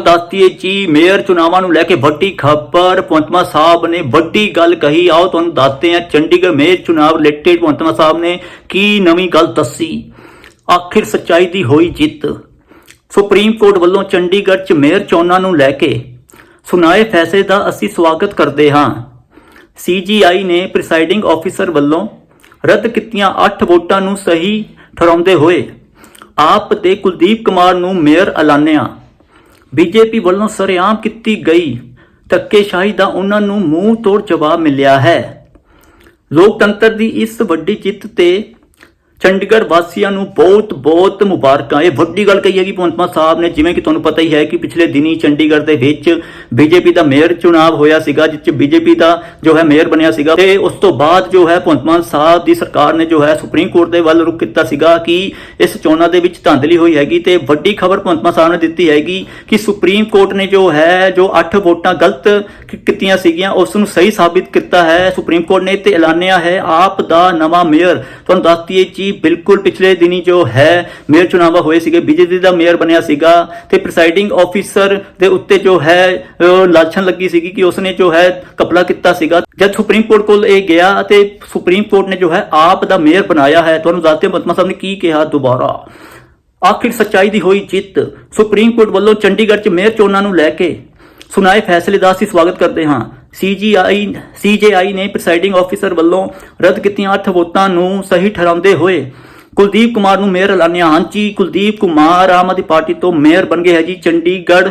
ਦੱਸਦੀਏ ਜੀ, ਮੇਅਰ ਚੁਣਾਵਾਂ ਨੂੰ ਲੈ ਕੇ ਵੱਡੀ ਖਬਰ। ਪੁੰਤਮਾ ਸਾਹਿਬ ਨੇ ਵੱਡੀ ਗੱਲ ਕਹੀ। ਆਓ ਤੁਹਾਨੂੰ ਦੱਸਦੇ ਹਾਂ ਚੰਡੀਗੜ੍ਹ ਮੇਅਰ ਚੁਣਾਵ ਰਿਲੇਟਡ ਪੁੰਤਮਾ ਸਾਹਿਬ ਨੇ ਕੀ ਨਵੀਂ ਗੱਲ ਦੱਸੀ? ਆਖਿਰ ਸੱਚਾਈ ਦੀ ਹੋਈ ਜਿੱਤ। ਸੁਪਰੀਮ ਕੋਰਟ ਵੱਲੋਂ ਚੰਡੀਗੜ੍ਹ 'ਚ ਮੇਅਰ ਚੋਣਾਂ ਨੂੰ ਲੈ ਕੇ ਸੁਣਾਏ ਫੈਸਲੇ ਦਾ ਅਸੀਂ ਸਵਾਗਤ ਕਰਦੇ ਹਾਂ ਸੀਜੀਆਈ ਨੇ ਪ੍ਰੀਸਾਈਡਿੰਗ ਆਫੀਸਰ ਵੱਲੋਂ ਰੱਦ ਕੀਤੀਆਂ 8 ਵੋਟਾਂ ਨੂੰ ਸਹੀ ਠਹਿਰਾਉਂਦੇ ਹੋਏ ਆਪ ਤੇ ਕੁਲਦੀਪ ਕੁਮਾਰ ਨੂੰ ਮੇਅਰ ਐਲਾਨਿਆ। ਬੀਜੇਪੀ ਵੱਲੋਂ ਸਰਿਆਮ ਕੀਤੀ ਗਈ ਧੱਕੇਸ਼ਾਹੀ ਦਾ ਉਹਨਾਂ ਨੂੰ ਮੂੰਹ ਤੋੜ ਜਵਾਬ ਮਿਲਿਆ ਹੈ। ਲੋਕਤੰਤਰ ਦੀ ਇਸ ਵੱਡੀ ਜਿੱਤ ਤੇ ਚੰਡੀਗੜ੍ਹ ਵਾਸੀਆਂ ਨੂੰ ਬਹੁਤ ਬਹੁਤ ਮੁਬਾਰਕਾਂ। ਇਹ ਵੱਡੀ ਗੱਲ ਕਹੀ ਹੈਗੀ ਭਗਵੰਤ ਮਾਨ ਸਾਹਿਬ ਨੇ, ਜਿਵੇਂ ਕਿ ਤੁਹਾਨੂੰ ਪਤਾ ਹੀ ਹੈ ਕਿ ਪਿਛਲੇ ਦਿਨੀ ਚੰਡੀਗੜ੍ਹ ਦੇ ਵਿੱਚ ਬੀਜੇਪੀ ਦਾ ਮੇਅਰ ਚੁਣਾਵ ਹੋਇਆ ਸੀਗਾ, ਜਿਸ ਚ ਬੀਜੇਪੀ ਦਾ ਜੋ ਹੈ ਮੇਅਰ ਬਣਿਆ ਸੀਗਾ ਤੇ ਉਸ ਤੋਂ ਬਾਅਦ ਜੋ ਹੈ ਭਗਵੰਤ ਸਾਹਿਬ ਦੀ ਸਰਕਾਰ ਨੇ ਜੋ ਹੈ ਸੁਪਰੀਮ ਕੋਰਟ ਦੇ ਵੱਲ ਰੁਖ ਕੀਤਾ ਸੀਗਾ ਕਿ ਇਸ ਚੋਣਾਂ ਦੇ ਵਿੱਚ ਧਾਂਦਲੀ ਹੋਈ ਹੈਗੀ ਤੇ ਵੱਡੀ ਖਬਰ ਭਗਵੰਤ ਮਾਨ ਸਾਹਿਬ ਨੇ ਦਿੱਤੀ ਹੈਗੀ ਕਿ ਸੁਪਰੀਮ ਕੋਰਟ ਨੇ ਜੋ ਹੈ, ਜੋ 8 ਵੋਟਾਂ ਗਲਤ ਕੀਤੀਆਂ ਸੀਗੀਆਂ, ਉਸ ਨੂੰ ਸਹੀ ਸਾਬਿਤ ਕੀਤਾ ਹੈ, ਸੁਪਰੀਮ ਕੋਰਟ ਨੇ ਤੇ ਐਲਾਨਿਆ ਹੈ ਆਪ ਦਾ ਨਵਾਂ ਮੇਅਰ। ਤੁਹਾਨੂੰ ਦੱਸ ਦਈਏ ਜੀ ਬਿਲਕੁਲ ਪਿਛਲੇ ਦਿਨੀ ਜੋ ਹੈ ਮੇਅਰ ਚੁਣਾਵਾ ਹੋਏ ਸੀਗੇ ਬੀਜੇਪੀ ਦਾ ਮੇਅਰ ਬਣਿਆ ਸੀਗਾ ਤੇ ਪ੍ਰੀਸਾਈਡਿੰਗ ਆਫੀਸਰ ਦੇ ਉੱਤੇ ਜੋ ਹੈ ਅਹ, ਲੱਗੀ ਸੀਗੀ ਕਿ ਉਸਨੇ ਜੋ ਹੈ ਕਪਲਾ ਕੀਤਾ ਸੀਗਾ। ਜਦ ਸੁਪਰੀਮ ਕੋਰਟ ਕੋਲ ਇਹ ਗਿਆ ਤੇ ਸੁਪਰੀਮ ਕੋਰਟ ਨੇ ਜੋ ਹੈ ਆਪ ਦਾ ਮੇਅਰ ਬਣਾਇਆ ਹੈ ਤੁਹਾਨੂੰ ਦੱਸਦੇ ਮਤਮਾ ਸਾਹਿਬ ਨੇ ਕੀ ਕਿਹਾ ਦੁਬਾਰਾ। ਆਖਿਰ ਸੱਚਾਈ ਦੀ ਹੋਈ ਜਿੱਤ ਸੁਪਰੀਮ ਕੋਰਟ ਵੱਲੋਂ ਚੰਡੀਗੜ੍ਹ 'ਚ ਮੇਅਰ ਚੋਣਾਂ ਨੂੰ ਲੈ ਕੇ ਸੁਣਾਏ ਫੈਸਲੇ ਦਾ ਅਸੀਂ ਸਵਾਗਤ ਕਰਦੇ ਹਾਂ। ਸੀਜੀਆਈ ਸੀਜੇਆਈ ਨੇ ਪ੍ਰੀਸਾਈਡਿੰਗ ਆਫੀਸਰ ਵੱਲੋਂ ਰੱਦ ਕੀਤੀਆਂ 8 ਵੋਟਾਂ ਨੂੰ ਸਹੀ ਠਹਿਰਾਉਂਦੇ ਹੋਏ ਕੁਲਦੀਪ ਕੁਮਾਰ ਨੂੰ ਮੇਅਰ ਐਲਾਨਿਆ। ਹਾਂਜੀ, ਕੁਲਦੀਪ ਕੁਮਾਰ ਆਮ ਆਦਮੀ ਪਾਰਟੀ ਤੋਂ ਮੇਅਰ ਬਣ ਗਏ ਹੈ ਜੀ। ਚੰਡੀਗੜ੍ਹ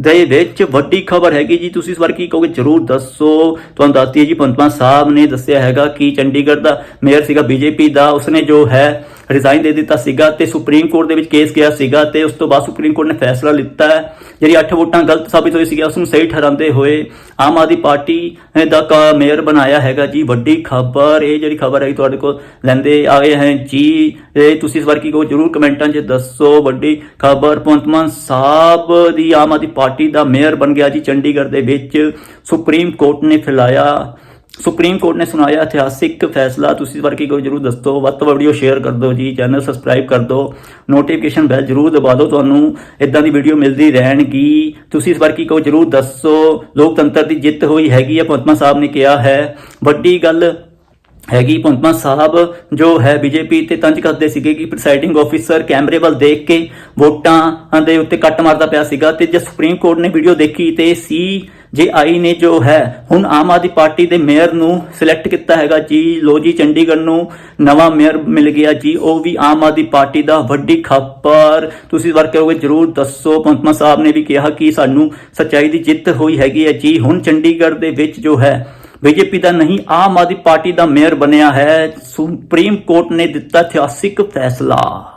ਦੇ ਵਿੱਚ ਵੱਡੀ ਖਬਰ ਹੈਗੀ ਜੀ। ਤੁਸੀਂ ਇਸ ਵਾਰ ਕੀ ਕਹੋਗੇ? ਜਰੂਰ ਦੱਸੋ। ਤੁਹਾਨੂੰ ਦੱਸਦੀ ਹੈ ਜੀ ਪੰਤਮਾ ਸਾਹਿਬ ਨੇ ਦੱਸਿਆ ਹੈਗਾ ਕਿ ਚੰਡੀਗੜ੍ਹ ਦਾ ਮੇਅਰ ਸੀਗਾ, ਬੀਜੇਪੀ ਦਾ। ਉਸਨੇ ਜੋ ਹੈ ਰਿਜ਼ਾਈਨ ਦੇ ਦਿੱਤਾ ਸੀਗਾ ਤੇ ਸੁਪਰੀਮ ਕੋਰਟ ਦੇ ਵਿੱਚ ਕੇਸ ਗਿਆ ਸੀਗਾ ਤੇ ਉਸ ਤੋਂ ਬਾਅਦ ਸੁਪਰੀਮ ਕੋਰਟ ਨੇ ਫੈਸਲਾ ਲਿੱਤਾ ਜਿਹੜੀ 8 ਵੋਟਾਂ ਗਲਤ ਸਾਬਿਤ ਹੋਈ ਸੀਗੀ ਉਸ ਨੂੰ ਸਹੀ ਠਹਿਰਾਉਂਦੇ ਹੋਏ ਆਮ ਆਦਮੀ ਪਾਰਟੀ ਦਾ ਕਾ ਮੇਅਰ ਬਣਾਇਆ ਹੈਗਾ ਜੀ। ਵੱਡੀ ਖਬਰ, ਇਹ ਜਿਹੜੀ ਖਬਰ ਹੈ ਤੁਹਾਡੇ ਕੋਲ ਲੈਂਦੇ ਆਏ ਹੈ ਜੀ। ਇਹ ਤੁਸੀਂ ਇਸ ਵਾਰ ਕੀ ਕਹੋ, ਜਰੂਰ ਕਮੈਂਟਾਂ 'ਚ ਦੱਸੋ। ਵੱਡੀ ਖਬਰ ਪੁੰਤਮਨ ਸਾਹਿਬ ਦੀ ਆਮ ਆਦਮੀ ਪਾਰਟੀ ਦਾ ਮੇਅਰ ਬਣ ਗਿਆ ਜੀ ਚੰਡੀਗੜ੍ਹ ਦੇ ਵਿੱਚ। ਸੁਪਰੀਮ ਕੋਰਟ ਨੇ ਫਿਲਾਇਆ ਸੁਪਰੀਮ ਕੋਰਟ ਨੇ ਸੁਣਾਇਆ ਇਤਿਹਾਸਿਕ ਫੈਸਲਾ। ਤੁਸੀਂ ਇਸ ਵਾਰ ਕੀ ਕਰੋ ਜਰੂਰ ਦੱਸੋ। ਵੱਧ ਤੋਂ ਵੱਧ ਵੀਡੀਓ ਸ਼ੇਅਰ ਕਰ ਦਿਓ ਜੀ। ਚੈਨਲ ਸਬਸਕ੍ਰਾਈਬ ਕਰ ਦਿਓ। ਨੋਟੀਫਿਕੇਸ਼ਨ ਬੈਲ ਜਰੂਰ ਦਬਾ ਦਿਓ। ਤੁਹਾਨੂੰ ਇਦਾਂ ਦੀ ਵੀਡੀਓ ਮਿਲਦੀ ਰਹਿਣਗੀ। ਤੁਸੀਂ ਇਸ ਵਾਰ ਕੀ ਕਹੋ ਜਰੂਰ ਦੱਸੋ। ਲੋਕਤੰਤਰ ਦੀ ਜਿੱਤ ਹੋਈ ਹੈਗੀ ਹੈ ਭਗਵੰਤ ਸਾਹਿਬ ਨੇ ਕਿਹਾ ਹੈ। ਵੱਡੀ ਗੱਲ ਹੈਗੀ ਪੰਤਮਾ ਸਾਹਿਬ, ਜੋ ਹੈ ਬੀਜੇਪੀ ਤੇ ਤੰਜ ਕਰਦੇ ਸੀਗੇ ਕਿ ਪ੍ਰੀਸਾਈਡਿੰਗ ਆਫੀਸਰ ਕੈਮਰੇ ਵੱਲ ਦੇਖ ਕੇ ਵੋਟਾਂ ਦੇ ਉੱਤੇ ਕੱਟ ਮਾਰਦਾ ਪਿਆ ਸੀਗਾ ਤੇ ਜੇ ਸੁਪਰੀਮ ਕੋਰਟ ਨੇ ਵੀਡੀਓ ਦੇਖੀ ਤੇ ਸੀ ਜੇ ਆਈ ਨੇ ਜੋ ਹੈ ਹੁਣ ਆਮ ਆਦਮੀ ਪਾਰਟੀ ਦੇ ਮੇਅਰ ਨੂੰ ਸਿਲੈਕਟ ਕੀਤਾ ਹੈਗਾ ਜੀ ਲੋ ਜੀ ਚੰਡੀਗੜ੍ਹ ਨੂੰ ਨਵਾਂ ਮੇਅਰ ਮਿਲ ਗਿਆ ਜੀ, ਉਹ ਵੀ ਆਮ ਆਦਮੀ ਪਾਰਟੀ ਦਾ ਵੱਡੀ ਖਬਰ ਤੁਸੀਂ ਵਰ ਕਰੋਗੇ ਜਰੂਰ ਦੱਸੋ, ਪੰਤਮਾ ਸਾਹਿਬ ਨੇ ਵੀ ਕਿਹਾ ਕਿ ਸਾਨੂੰ ਸੱਚਾਈ ਦੀ ਜਿੱਤ ਹੋਈ ਹੈਗੀ ਹੈ ਜੀ, ਹੁਣ ਚੰਡੀਗੜ੍ਹ ਦੇ ਵਿੱਚ ਜੋ ਹੈ ਬੀਜੇਪੀ ਦਾ ਨਹੀਂ, ਆਮ ਆਦਮੀ ਪਾਰਟੀ ਦਾ ਮੇਅਰ ਬਣਿਆ ਹੈ। ਸੁਪਰੀਮ ਕੋਰਟ ਨੇ ਦਿੱਤਾ ਇਤਿਹਾਸਿਕ ਫੈਸਲਾ।